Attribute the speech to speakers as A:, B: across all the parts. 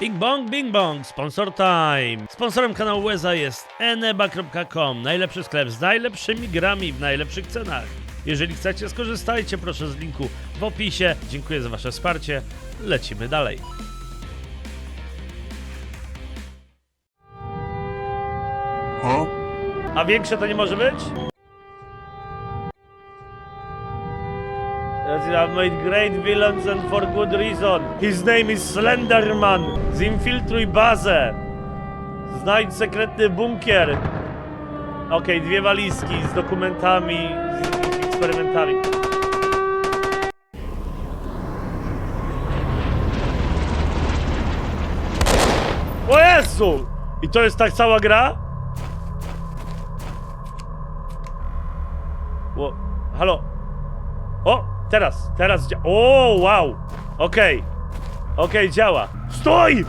A: Bing bong, bing bong, sponsor time. Sponsorem kanału Łeza jest eneba.com, najlepszy sklep z najlepszymi grami w najlepszych cenach. Jeżeli chcecie, skorzystajcie proszę z linku w opisie. Dziękuję za wasze wsparcie. Lecimy dalej. A większe to nie może być? That have made great villains and for good reason. His name is Slenderman. Zinfiltruj bazę. Znajdź sekretny bunkier. Okej, dwie walizki z dokumentami, z eksperymentami. O Jezu! I to jest tak cała gra? Teraz, teraz dzia- O, wow! Okej. Okej, działa. Stój!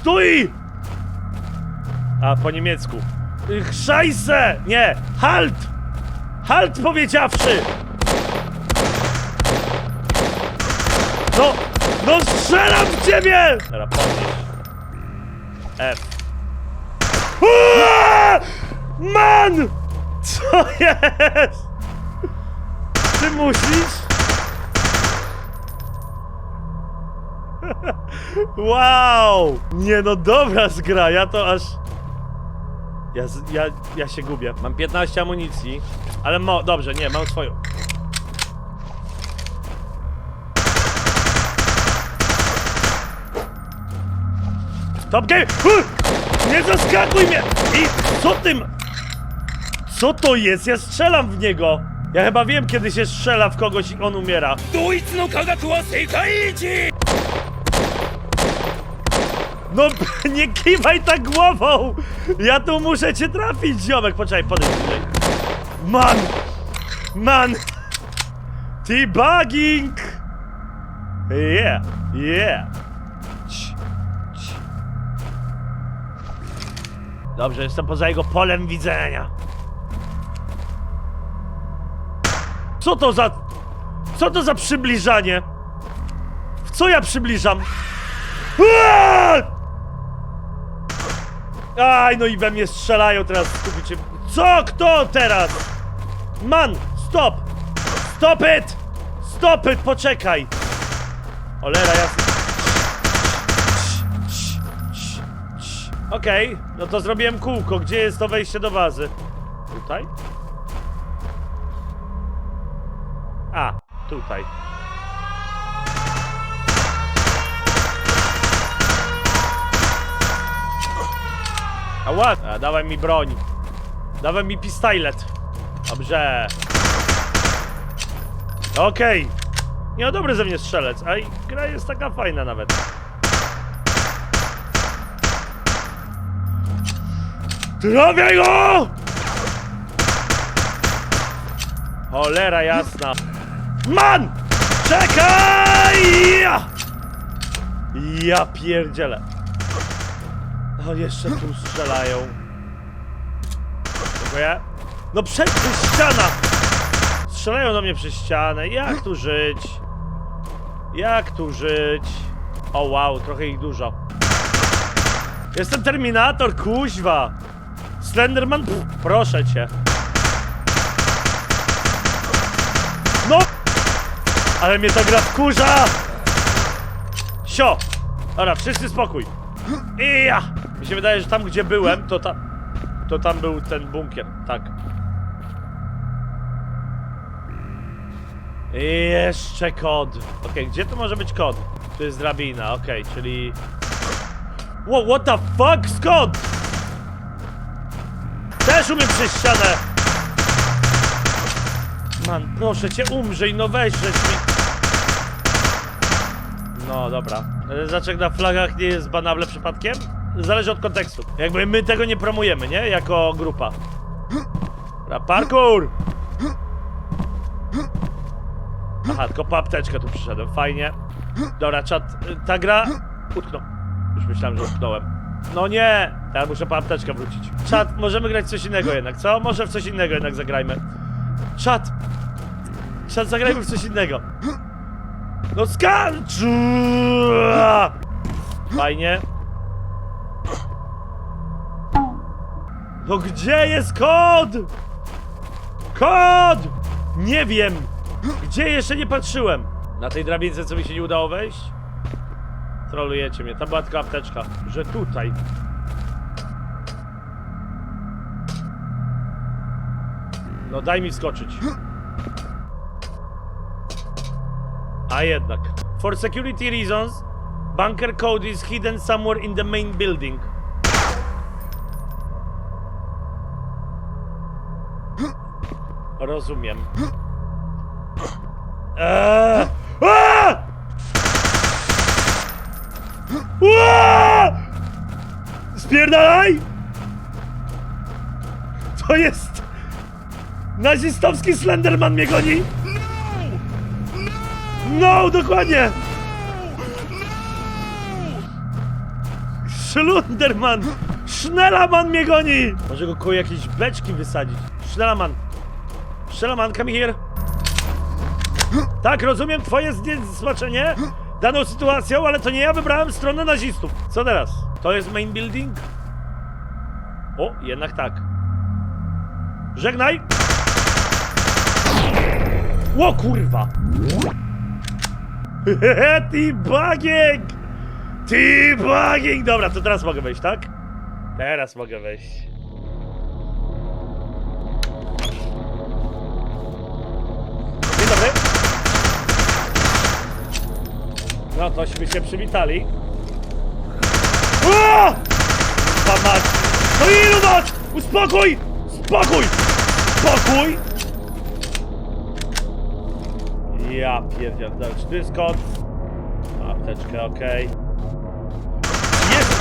A: Stój! A, po niemiecku. Y, Szajse! Nie! Halt! Halt powiedziawszy! No! No strzelam w ciebie! Teraz podnieś. F. Uaa! Man! Co jest? Ty musisz? Wow! Nie no dobra zgra, ja to aż... Ja, ja, ja się gubię. Mam 15 amunicji, ale mo... Dobrze, nie, mam swoją. Top game! Nie zaskakuj mnie! I co tym? Co to jest? Ja strzelam w niego! Ja chyba wiem, kiedy się strzela w kogoś i on umiera. No, nie kiwaj tak głową! Ja tu muszę cię trafić, ziomek! Poczekaj, podejdź tutaj. Man! Man! Debugging! Yeah, yeah. Dobrze, jestem poza jego polem widzenia. Co to za... Co to za przybliżanie? W co ja przybliżam? Aaaa! Aj, no i we mnie strzelają teraz, skupicie. Co? Kto teraz? Man, stop! Stop it! Stop it, poczekaj! Olera, jasne. Okej, no to zrobiłem kółko. Gdzie jest to wejście do bazy? Tutaj? A, tutaj. A? A, dawaj mi broń. Dawaj mi pistolet. Dobrze. Okej. Nie, no dobry ze mnie strzelec, a i gra jest taka fajna nawet. Trafiaj go! Cholera jasna. Man! Czekaj! Ja, pierdzielę. O, jeszcze tu strzelają. Dziękuję. No przed ściana! Strzelają do mnie przez ścianę. Jak tu żyć? Jak tu żyć? O wow, trochę ich dużo. Jestem Terminator, kuźwa! Slenderman, pff, proszę cię. No! Ale mnie ta gra wkurza! Sio! Dobra, wszyscy spokój. I ja! Mi się wydaje, że tam gdzie byłem, to tam. To tam był ten bunkier, tak. I jeszcze kod. Okej, gdzie tu może być kod? Tu jest drabina, okej, czyli... Wow, what the fuck? Skąd? Też umiem przez ścianę! Man, proszę cię, umrzyj, no weź, żeś mi... No, dobra. Zaczek na flagach nie jest banable przypadkiem? Zależy od kontekstu. Jakby my tego nie promujemy, nie? Jako grupa. Dobra, parkour! Aha, tylko po apteczkę tu przyszedłem, fajnie. Dobra, czat, ta gra... Utknął. Już myślałem, że utknąłem. No nie! Teraz muszę po apteczkę wrócić. Czat, możemy grać w coś innego jednak, co? Może w coś innego jednak zagrajmy. Czat! Czat, zagrajmy w coś innego. No skacz! Fajnie. No gdzie jest kod? Kod! Nie wiem. Gdzie jeszcze nie patrzyłem? Na tej drabince, co mi się nie udało wejść? Trolujecie mnie. Ta była tylko apteczka. Że tutaj. No daj mi skoczyć. A jednak. For security reasons, bunker code is hidden somewhere in the main building. Rozumiem. Eee! Aaa! Ua! Spierdalaj! To jest... Nazistowski Slenderman mnie goni! No, dokładnie! Schlunderman! Schnelaman mnie goni! Może go koło jakieś beczki wysadzić. Schnelaman! Schnelaman, come here! Tak, rozumiem twoje zniesmaczenie daną sytuacją, ale to nie ja wybrałem stronę nazistów. Co teraz? To jest main building? O, jednak tak. Żegnaj! Ło kurwa! T-bugging! T-bugging! Dobra, to teraz mogę wejść, tak? Teraz mogę wejść. Dzień dobry. No tośmy się przywitali. O! Mać! No ilu mać! Uspokój! Spokój! Spokój! Ja pierdziel, dobra, czy tu jest kod? Apteczkę, okej. Jest!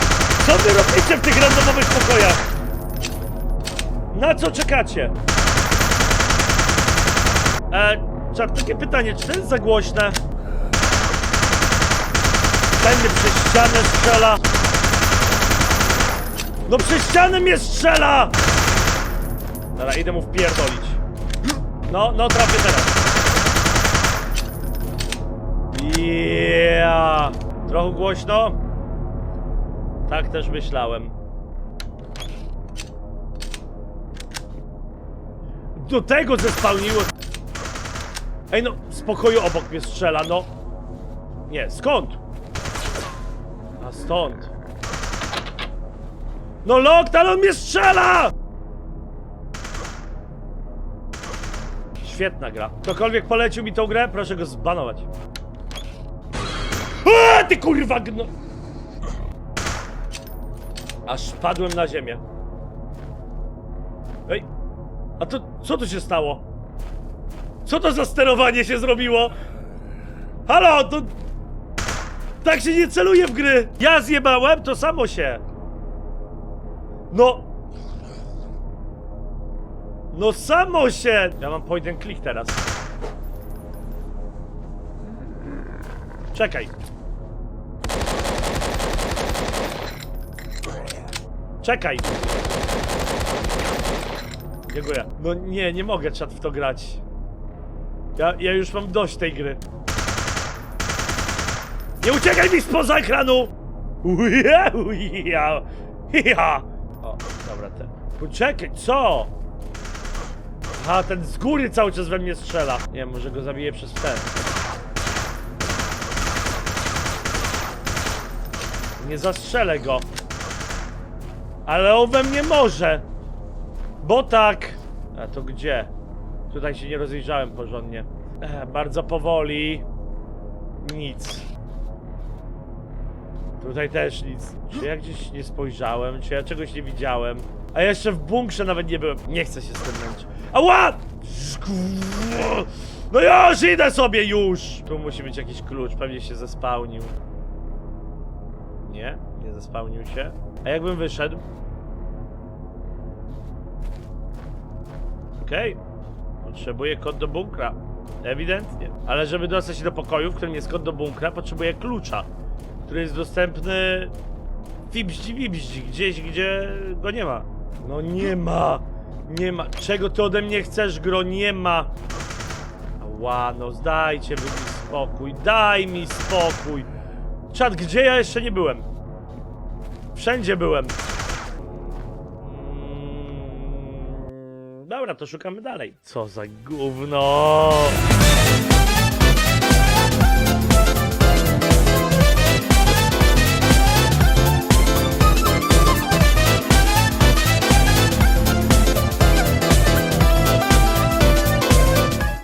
A: Co wy robicie w tych randomowych pokojach? Na co czekacie? E, czat, takie pytanie, czy to jest za głośne? Mnie przez ścianę strzela! No przez ścianę mnie strzela! Dobra, idę mu wpierdolić. No, no trafię teraz. Yeah. Trochę głośno? Tak też myślałem. Do tego zespałniło. Ej no, z pokoju obok mnie strzela, no. Nie, skąd? A stąd. No Loktal, on mnie strzela! Świetna gra. Ktokolwiek polecił mi tą grę, proszę go zbanować. Ty kurwa gno... Aż padłem na ziemię. Ej, a to co tu się stało? Co to za sterowanie się zrobiło? Halo, to... Tak się nie celuje w gry! Ja zjebałem, to samo się! No... No samo się! Ja mam click teraz. Czekaj. Czekaj. Dziękuję. No nie, nie mogę czat w to grać. Ja, ja już mam dość tej gry. Nie uciekaj mi spoza ekranu! Uja, uja, ja. O, dobra, ten. Poczekaj, co? Aha, ten z góry cały czas we mnie strzela. Nie, może go zabiję przez ten. Nie zastrzelę go. Ale on we mnie może. Bo tak. A to gdzie? Tutaj się nie rozejrzałem porządnie. Ech, bardzo powoli. Nic. Tutaj też nic. Czy ja gdzieś nie spojrzałem? Czy ja czegoś nie widziałem? A jeszcze w bunkrze nawet nie byłem. Nie chcę się z tym męczyć. Ała! No już, idę sobie już! Tu musi być jakiś klucz, pewnie się zespałnił. Nie, nie zespałnił się. A jakbym wyszedł? Okej. Potrzebuję kod do bunkra. Ewidentnie. Ale żeby dostać się do pokoju, w którym jest kod do bunkra, potrzebuję klucza, który jest dostępny fibździ wibździ, gdzieś, gdzie go nie ma. No nie ma. Nie ma. Czego ty ode mnie chcesz, gro? Nie ma. Ła, no zdajcie wy mi spokój. Daj mi spokój. Czad, gdzie ja jeszcze nie byłem? Wszędzie byłem. Mm, Dobra, to szukamy dalej. Co za gówno.